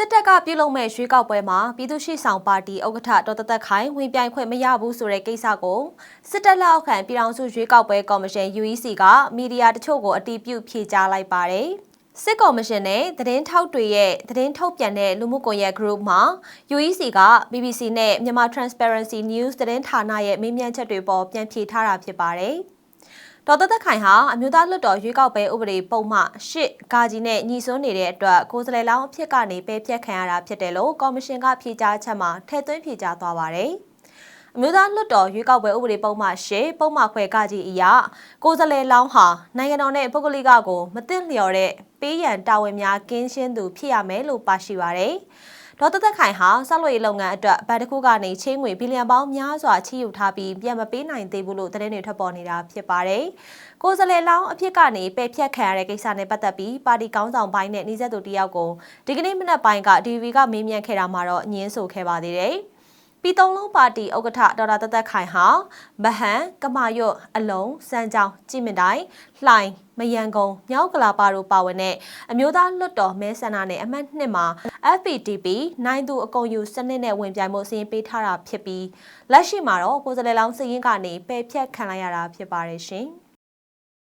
စစ်တပ်ကပြုလုပ်မဲ့ရွေးကောက်ပွဲမှာပြည်သူ့ရှိဆောင်ပါတီဥက္ကဋ္ဌဒေါ်သက်သက်ခိုင်ဝင်ပြိုင်ခွင့်မရဘူးဆိုတဲ့ကိစ္စကိုစစ်တပ်လက်အောက်ခံပြည်ထောင်စုရွေးကောက်ပွဲကော်မရှင် UEC ကမီဒီယာတချို့ကိုအတည်ပြုဖြေကြားလိုက်ပါတယ်။စစ်ကော်မရှင်နဲ့သတင်းထောက်တွေရဲ့သတင်းထုတ်ပြန်တဲ့လူမှုကွန်ရက် group မှာ UEC က BBC နဲ့မြန်မာ Transparency News သတင်းဌာနရဲ့မေးမြန်းချက်တွေပေါ်ပြန်ဖြေထားတာဖြစ်ပါတယ်။ ဒေါ်သက်သက်ခိုင်ဟာအမျိုးသားလွှတ်တော်ရွေးကောက်ပွဲဥပဒေပုံမှ၈ဂါကြီးနဲ့ညီစွန်းနေတဲ့အတွက်ကိုယ်စားလှယ်လောင်းအဖြစ်ကနေပယ်ဖျက်ခံရတာဖြစ်တယ်လို့ကော်မရှင်ကဖြေကြားချက်မှာထည့်သွင်းဖြေကြားသွားပါတယ်။အမျိုးသားလွှတ်တော်ရွေးကောက်ပွဲဥပဒေပုံမှ၈ပုံမှခွဲကကြီးအရာကိုယ်စားလှယ်လောင်းဟာနိုင်ငံတော်နဲ့ပုဂ္ဂလိကကိုမသိလျော်တဲ့ပေးရန်တာဝန်များကင်းရှင်းသူဖြစ်ရမယ်လို့ပါရှိပါတယ်။ ဒေါ်သက်သက်ခိုင်ဟာဆောက်လုပ်ရေးလုပ်ငန်းအတွက်ဘတ်တစ်ခုကနေချင်းငွေဘီလီယံပေါင်းများစွာချီးယူထားပြီးပြန်မပေးနိုင်သေးဘူးလို့သတင်းတွေထွက်ပေါ်နေတာဖြစ်ပါတယ်။ကိုယ်စားလှယ်လောင်းအဖြစ်ကနေပယ်ဖျက်ခံရတဲ့ကိစ္စနဲ့ပတ်သက်ပြီးပါတီကောင်းဆောင်ပိုင်းနဲ့နှိစက်သူတယောက်ကိုဒီကနေ့မနက်ပိုင်းက DV ကမေးမြန်းခဲ့တာမှာတော့ညင်းဆိုခဲ့ပါသေးတယ်။ ပြည်သုံးလုံးပါတီဥက္ကဋ္ဌဒေါက်တာတသက်ခိုင်ဟာဗဟန်ကမာရွတ်အလုံးစမ်းကြောင်ကြည်မင်တိုင်းလှိုင်မယန်ကုံမြောက်ကလာပါတို့ပါဝင်တဲ့အမျိုးသားလွတ်တော်မဲဆန္ဒနယ်အမှတ်2မှာ FPTP နိုင်သူအကုန်ယူစနစ်နဲ့ဝင်ပြိုင်မှုစီရင်ပေးထားတာဖြစ်ပြီးလက်ရှိမှာတော့ကိုယ်စားလှယ်လောင်းစည်ရင်ကနေပယ်ဖြတ်ခံလိုက်ရတာဖြစ်ပါတယ်ရှင်။